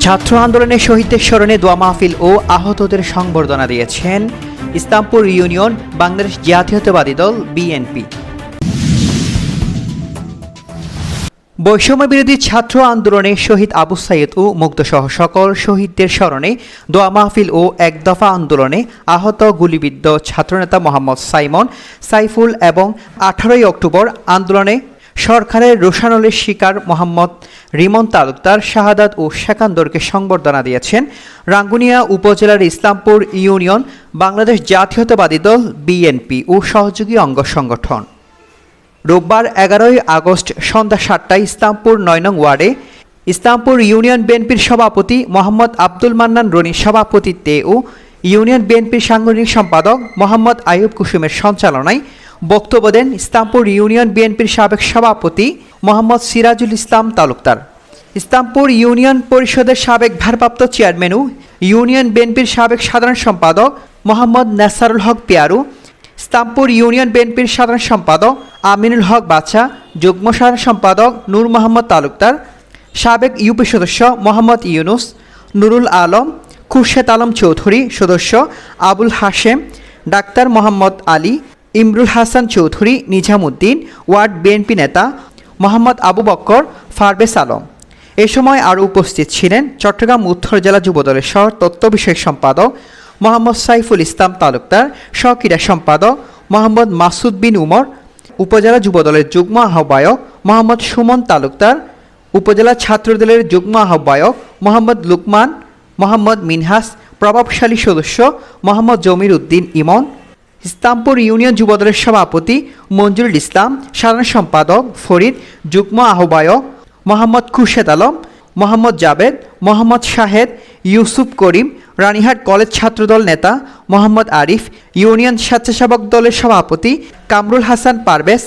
ছাত্র আন্দোলনে শহীদদের স্মরণে দোয়া মাহফিল ও আহতদের সংবর্ধনা দিয়েছেন ইসলামপুর ইউনিয়ন বাংলাদেশ জাতীয়তাবাদী দল, বিএনপি। বৈষম্য বিরোধী ছাত্র আন্দোলনে শহীদ আবু সাইদ ও মুগ্ধসহ সকল শহীদদের স্মরণে দোয়া মাহফিল ও এক দফা আন্দোলনে আহত গুলিবিদ্ধ ছাত্রনেতা মোহাম্মদ সাইমন সাইফুল এবং আঠারোই অক্টোবর আন্দোলনে সরকারের রোশানলের শিকার মোহাম্মদ রিমন তালুকদার শাহাদাত ও শেকান্দরকে সংবর্ধনা দিয়েছেন রাঙ্গুনিয়া উপজেলার ইসলামপুর ইউনিয়ন বাংলাদেশ জাতীয়তাবাদী দল বিএনপি ও সহযোগী অঙ্গ সংগঠন। রোববার এগারোই আগস্ট সন্ধ্যা সাতটায় ইসলামপুর নয় নং ওয়ার্ডে ইসলামপুর ইউনিয়ন বিএনপির সভাপতি মোহাম্মদ আব্দুল মান্নান রনির সভাপতিত্বে ও ইউনিয়ন বিএনপির সাংগঠনিক সম্পাদক মোহাম্মদ আইয়ুব কুসুমের সঞ্চালনায় বক্তব্য দেন ইসলামপুর ইউনিয়ন বিএনপির সাবেক সভাপতি মোহাম্মদ সিরাজুল ইসলাম তালুকদার। ইসলামপুর ইউনিয়ন পরিষদের সাবেক ভারপ্রাপ্ত চেয়ারম্যানও, ইউনিয়ন বিএনপির সাবেক সাধারণ সম্পাদক মোহাম্মদ নাসারুল হক পিয়ারু, ইসলামপুর ইউনিয়ন বিএনপির সাধারণ সম্পাদক আমিনুল হক বাছা যুগ্ম সাধারণ সম্পাদক নূর মোহাম্মদ তালুকদার, সাবেক ইউপি সদস্য মোহাম্মদ ইউনুস, নুরুল আলম, খুরশেদ আলম চৌধুরী সদস্য Abul Hashem, doctor Mohammad Ali Imrul Hasan Chowdhury, Nizamuddin, ward BNP নেতা মোহাম্মদ আবু বক্কর ফারবেস আলম। এ সময় আরও উপস্থিত ছিলেন চট্টগ্রাম উত্তর জেলা যুবদলের সহ তথ্য বিষয়ক সম্পাদক মোহাম্মদ সাইফুল ইসলাম তালুকদার সক্রীড়া সম্পাদক মোহাম্মদ মাসুদ বিন উমর, উপজেলা যুবদলের যুগ্ম আহ্বায়ক মোহাম্মদ সুমন তালুকদার, উপজেলা ছাত্রদলের যুগ্ম আহ্বায়ক মোহাম্মদ লুকমান, মোহাম্মদ মিনহাস, প্রভাবশালী সদস্য মোহাম্মদ জমির উদ্দিন ইমন ইসলামপুর ইউনিয়ন যুবদলের সভাপতি মঞ্জুরুল ইসলাম, সাধারণ সম্পাদক ফরিদ, যুগ্ম আহ্বায়ক মোহাম্মদ খুরশেদ আলম, মোহাম্মদ জাবেদ, মোহাম্মদ শাহেদ, ইউসুফ করিম, রানীহাট কলেজ ছাত্রদল নেতা মোহাম্মদ আরিফ, ইউনিয়ন স্বেচ্ছাসেবক দলের সভাপতি কামরুল হাসান পারভেজ,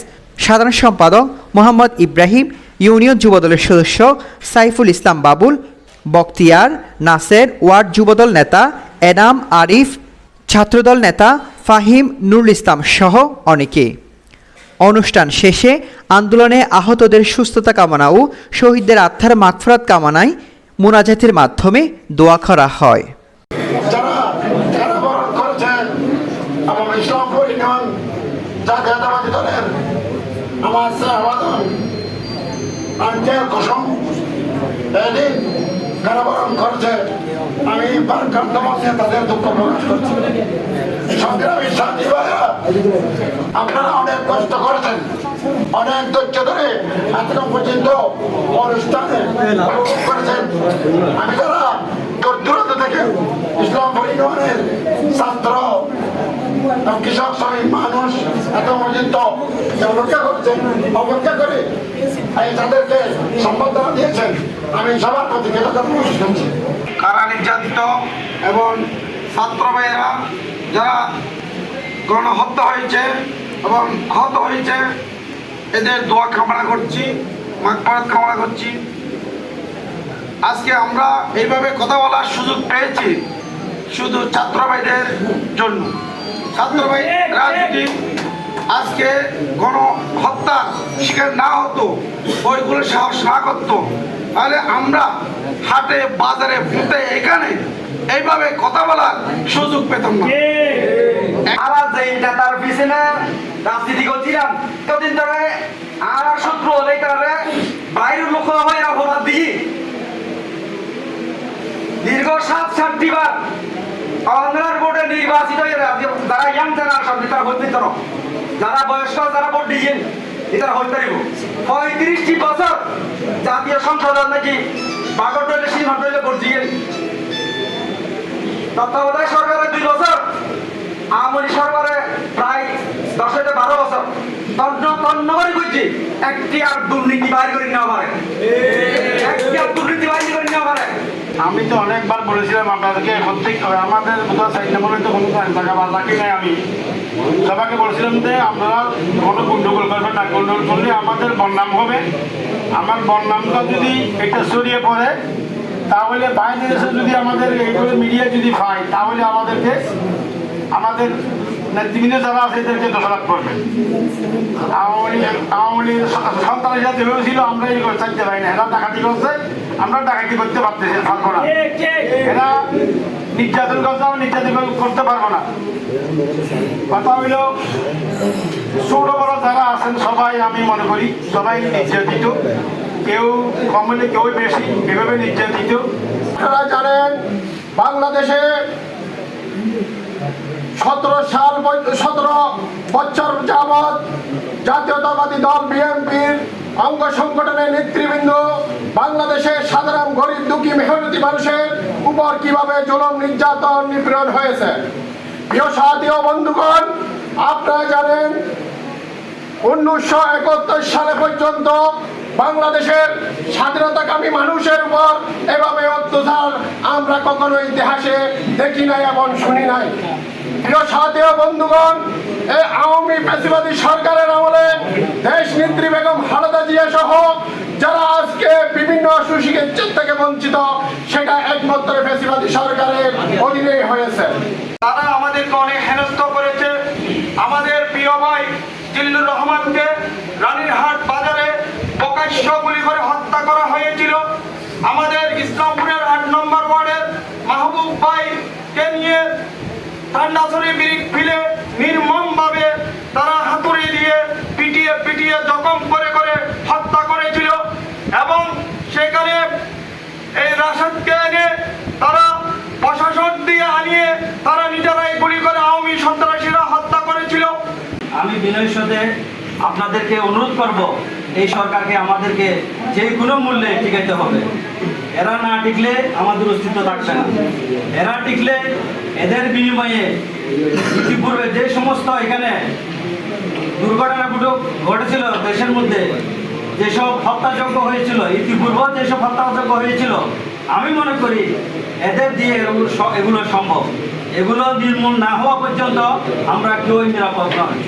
সাধারণ সম্পাদক মোহাম্মদ ইব্রাহিম, ইউনিয়ন যুবদলের সদস্য সাইফুল ইসলাম বাবুল বক্তিয়ার নাসের ওয়ার্ড যুবদল নেতা এনাম আরিফ, ছাত্রদল নেতা ফাহিম, নুরুল ইসলাম সহ অনেকে। অনুষ্ঠান শেষে আন্দোলনে আহতদের সুস্থতা কামনা ও শহীদদের আত্মার মাগফরাত কামনায় মোনাজাতের মাধ্যমে দোয়া করা হয়। আমার কারাবরণ করছে, আমি ভারপ্রাপ্ত মধ্যে তাদের দুঃখ প্রকাশ করছি। সংগ্রামী সাথী ভাইরা, আপনারা অনেক কষ্ট করছেন। অনেক ধৈর্য ধরে এতক্ষণ পর্যন্ত অনুষ্ঠানে করেছেন। আমি তারা দূর দূরান্ত থেকে ইসলাম পরিবহনের ছাত্র কৃষক শ্রমিক মানুষ এত পর্যন্ত অপেক্ষা করছেন অপেক্ষা করে। তাদেরকে সম্বর্ধনা দিয়েছেন, আমি সবার প্রতি কারা নির্যাতিত এবং ছাত্র ভাইয়েরা যারা গণহত্যা হয়েছে এবং আহত হয়েছে, এদের দোয়া কামনা করছি, মাগফারাত কামনা করছি। আজকে আমরা এইভাবে কথা বলার সুযোগ পেয়েছি শুধু ছাত্র ভাইদের জন্য। ছাত্র ভাইরা যদি আজকে শিকার না হতো ওইগুলো সাহস না করতো। তাহলে আমরা হাটে, বাজারে ফুটে এখানে এইভাবে কথা বলার সুযোগ পেতাম না। পিছনে আর শত্রু বাইরের অপরাধ দিই। দীর্ঘ সাত সাতটি বার নির্বাচিত যারা ইয়াং জেনারেশন তারা ভোট দিত যারা বয়স্ক, যারা ভোট দিয়েছেন এটারা হইতে পারিব পঁয়ত্রিশটি বছর জাতীয় সংসদ নাকি বাগর টইলে সীমা টইলে ভোট দিয়েছেন তত্ত্বাবধায়ক সরকারের দুই বছর আমলি সরকারে প্রায় দশ থেকে বারো বছর। তন্ন তন্ন করে করছি একটি আর দুর্নীতি বাইর করে নেওয়া পারে। আমি তো অনেকবার বলেছিলাম আপনাদেরকে প্রত্যেক আমাদের বোধহয় সাইড নম্বরে তো কোনো টাকা বা রাখি নাই আমি। সবাইকে বলছিলাম যে আপনারা কোনো গন্ডগোল করবেন না, গন্ডগোল করলে আমাদের বদনাম হবে। আমার বদনামটা যদি এটা ছড়িয়ে পড়ে, তাহলে বাইরে দেশে যদি আমাদের এইগুলো মিডিয়া যদি পায় তাহলে আমাদেরকে আমাদের নেতৃবৃন্দ যারা আছে এদেরকে দোষারোপ করবে আওয়ামী লীগ আওয়ামী লীগ সন্তান ছিল আমরা এই না। এরা করছে, আমরা করতে এরা নির্যাতন নির্যাতন করতে পারব না। কথা যারা আছেন, সবাই আমি মনে করি, সবাই নির্যাতিত। কেউ কম হলে কেউ বেশি, এভাবে নির্যাতিত। জানেন, বাংলাদেশে সতেরো সাল সতেরো বছর যাবৎ জাতীয়তাবাদী দল বিএনপির অঙ্গ সংগঠনের নেতৃবৃন্দ, বাংলাদেশের সাধারণ গরিব দুঃখী মেহনতি মানুষের উপর কীভাবে জুলুম নির্যাতন নিপীড়ন হয়েছে? প্রিয় সাথী বন্ধুগণ, আপনারা জানেন, উনিশশো একাত্তর সালে পর্যন্ত বাংলাদেশের স্বাধীনতাকামী মানুষের উপর এভাবে অত্যাচার আমরা কখনো ইতিহাসে দেখি নাই এবং শুনি নাই। প্রিয় বন্ধুগণ এই আওয়ামী পেশিবাদী সরকারের আমলে দেশ নেত্রী বেগম খালেদা জিয়া সহ যারা আজকে বিভিন্ন সুচিকিৎসার থেকে বঞ্চিত, সেটা একমাত্র পেশিবাদী সরকারের অধীনেই হয়েছে তারা আমাদেরকে অনেক হেনস্থ করেছে আমাদের প্রিয় ভাই জিল্লুর রহমানকে রানীরহাট বাজারে প্রকাশ্য গুলি করে হত্যা করা হয়েছিল আমাদের ইসলামপুরের আট নম্বর ওয়ার্ডের মাহবুব ভাইকে নিয়ে ঠান্ডাছড়ি ব্রিক ফিলে নির্মমভাবে তারা হাতুড়ি দিয়ে পিটিয়ে পিটিয়ে জখম করে করে হত্যা করেছিল এবং সেখানে এই রাশাদকে এনে তারা প্রশাসন দিয়ে আনিয়ে তারা নিজেরাই গুলি করে আওয়ামী সন্ত্রাসীরা হত্যা করেছিল। আমি বিনয়ের সাথে আপনাদেরকে অনুরোধ করব এই সরকারকে আমাদেরকে যে কোনো মূল্যে টিকাইতে হবে। এরা না টিকলে আমাদের অস্তিত্ব থাকবে না। এরা টিকলে এদের বিনিময়ে ইতিপূর্বে যে সমস্ত এখানে দুর্ঘটনাগুলো ঘটেছিল দেশের মধ্যে, যেসব হত্যাযজ্ঞ হয়েছিল ইতিপূর্বে যেসব হত্যাযজ্ঞ হয়েছিল, আমি মনে করি এদের দিয়ে এগুলো এগুলো সম্ভব। এগুলো নির্মূল না হওয়া পর্যন্ত আমরা কেউই নিরাপদ নয়।